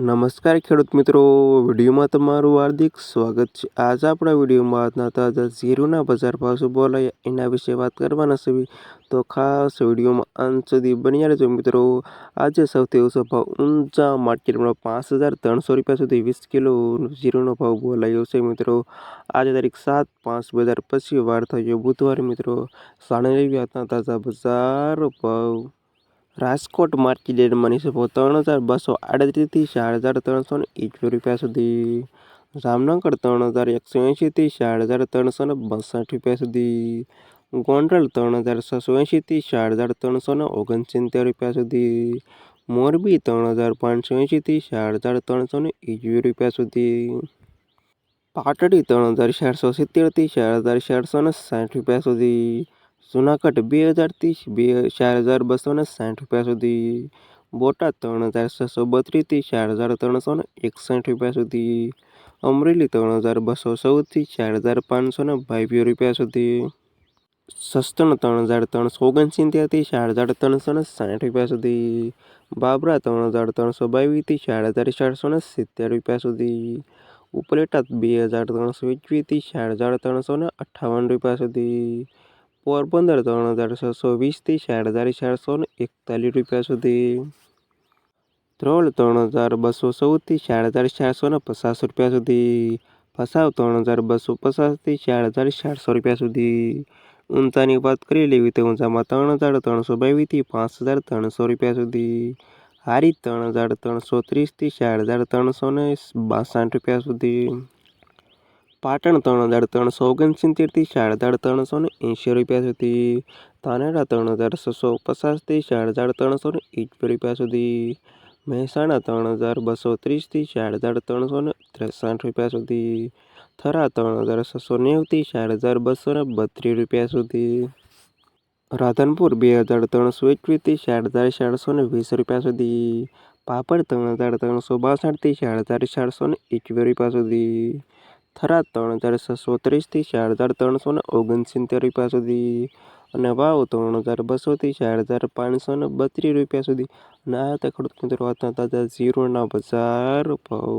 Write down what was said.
નમસ્કાર ખેડૂત મિત્રો, વિડીયોમાં તમારું હાર્દિક સ્વાગત છે. આજે આપણા વિડીયોમાં આજના તાજા ઝીરોના બજાર ભાવ શું બોલાય એના વિશે વાત કરવાના છે. તો ખાસ વિડીયોમાં અંત સુધી બન્યા રહેજો મિત્રો. આજે સૌથી ઓછો ભાવ ઊંચા માર્કેટમાં પાંચ હજાર ત્રણસો રૂપિયા સુધી વીસ કિલો ઝીરોનો ભાવ બોલાયો છે મિત્રો. આજે તારીખ સાત પાંચ બે હજાર પછી વાર થયો બુધવારે મિત્રો. સાડા આજના તાજા બજાર ભાવ. રાજકોટ માર્કેટ યાર્ડમાં નીચે ત્રણ હજાર બસો આડત્રીસથી ચાર હજાર ત્રણસો ને એકવીસ રૂપિયા સુધી. જામનગર ત્રણ હજાર એકસો એંશીથી ચાર હજાર ત્રણસો ને બાસઠ રૂપિયા સુધી. ગોંડલ ત્રણ હજાર છસો એંશીથી ચાર હજાર ત્રણસો ને ઓગણસિત્તેર રૂપિયા સુધી. મોરબી ત્રણ હજાર પાંચસો એંશીથી ચાર હજાર ત્રણસો ને એકવીસ રૂપિયા સુધી. પાટડી ત્રણ હજાર ચારસો સિત્તેરથી ચાર હજાર ચારસો ને સાઠ રૂપિયા સુધી. જુનાગઢ બે હજારથી બે ચાર હજાર બસો ને સાઠ રૂપિયા સુધી. બોટાદ ત્રણ હજાર છસો બત્રીસથી ચાર હજાર ત્રણસો ને એકસઠ રૂપિયા સુધી. અમરેલી ત્રણ હજાર બસો ચૌદથી ચાર હજાર પાંચસો ને બાવીસ રૂપિયા સુધી. સસ્તણ ત્રણ હજાર ત્રણસો ઓગણસિત્તેરથી ચાર હજાર ત્રણસો ને સાઠ રૂપિયા સુધી. બાબરા ત્રણ હજાર ત્રણસો બાવીસથી ચાર હજાર ચારસો ને સિત્તેર રૂપિયા સુધી. ઉપલેટા બે હજાર ત્રણસો એકવીસથી ચાર હજાર ત્રણસો ને અઠ્ઠાવન રૂપિયા સુધી. પોરબંદર ત્રણ હજાર છસો વીસથી સાત હજાર ચારસો એકતાલીસ રૂપિયા સુધી. ધ્રોલ ત્રણ હજાર બસો ચૌદથી ચાર હજાર ચારસો ને પચાસ રૂપિયા સુધી. ફસાવ ત્રણ હજાર બસો પચાસથી ચાર હજાર ચારસો રૂપિયા સુધી. ઊંચાની વાત કરી લેવી તો ઊંચામાં ત્રણ હજાર ત્રણસો બાવીસથી પાંચ હજાર ત્રણસો રૂપિયા સુધી. હારી ત્રણ હજાર ત્રણસો ત્રીસથી ચાર હજાર ત્રણસો ને બાસઠ રૂપિયા સુધી. પાટણ ત્રણ હજાર ત્રણસો ઓગણસિત્તેરથી ચાર હજાર ત્રણસો ને એંશી રૂપિયા સુધી. ધાનેરા ત્રણ હજાર છસો પચાસથી ચાર હજાર ત્રણસો ને એકવી રૂપિયા સુધી. મહેસાણા ત્રણ હજાર બસો ત્રીસથી ચાર હજાર ત્રણસો ને ત્રેસઠ રૂપિયા સુધી. થરા ત્રણ હજાર છસો નેવુંથી ચાર હજાર બસો ને બત્રીસ રૂપિયા સુધી. રાધનપુર બે હજાર ત્રણસો એકવીસથી ચાર હજાર ચારસો ને વીસ રૂપિયા સુધી. પાપડ ત્રણ હજાર ત્રણસો બાસઠથી ચાર હજાર ચારસો ને એકવીસ રૂપિયા સુધી. થરાદ ત્રણ હજાર છસો ત્રીસથી ચાર હજાર ત્રણસો ને ઓગણસિત્તેર રૂપિયા સુધી અને વાવ ત્રણ હજાર બસોથી ચાર હજાર પાંચસો ને બત્રીસ રૂપિયા સુધી. અને આ હતા ખેડૂત મિત્રો તાજા ઝીરોના બજાર ભાવ.